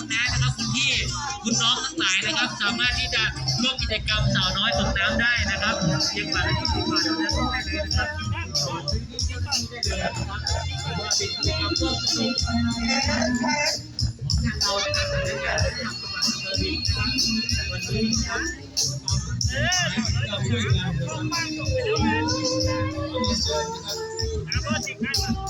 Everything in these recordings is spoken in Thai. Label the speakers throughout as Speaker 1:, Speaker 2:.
Speaker 1: คุณน้านะครับคุณพี่คุณน้องทั้งหลายนะครับ สามารถที่จะร่วมกิจกรรมสาวน้อยตกน้ำได้นะครับเพียงบาทละยี่สิบบาทเท่านั้นได้เลยนะครับขออ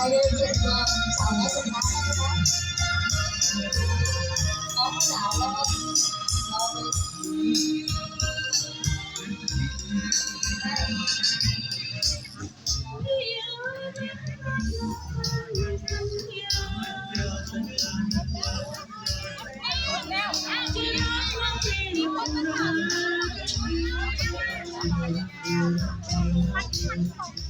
Speaker 1: จ้าหน้าที่ได้เยนะครัว่าเป็นกิจกรรมร่วมสนุกของทางเรานะครับในการทำจังหวัดอำเภอบินนะครับวันนี้นะครับเราช่วกันนะครับ
Speaker 2: เราไปเรียนสาวน้อยของ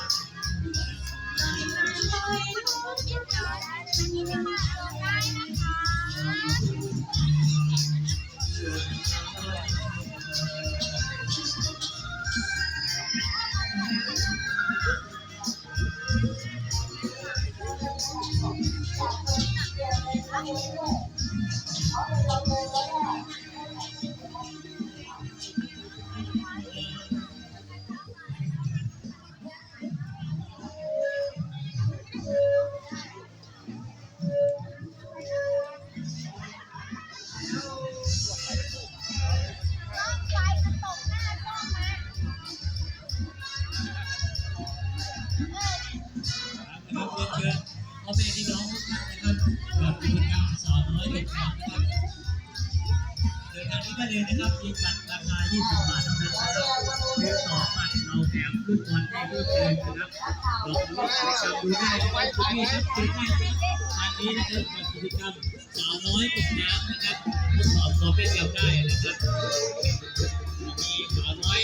Speaker 2: าเพ่
Speaker 1: อแม่พี่น้องทุกท่านนะครับกับกิจกรรมสาวน้อยเด็กนะครับเดินทางนี้ก็เลยนะครับมีบัตรราคา 20 บาทเท่านั้นนะครับคือสอบัตรเราแถมลูกบอลให้ลูกเดินนะครับลองร่วมกิจกรรมดูได้นะครับทุกที่ครับเชิญได้ครับทางนี้นะครับกับกิจกรรมสาวน้อยตกน้ำนะครับทดสอบตัวเป็นกับได้นะครับมีสาวน้อย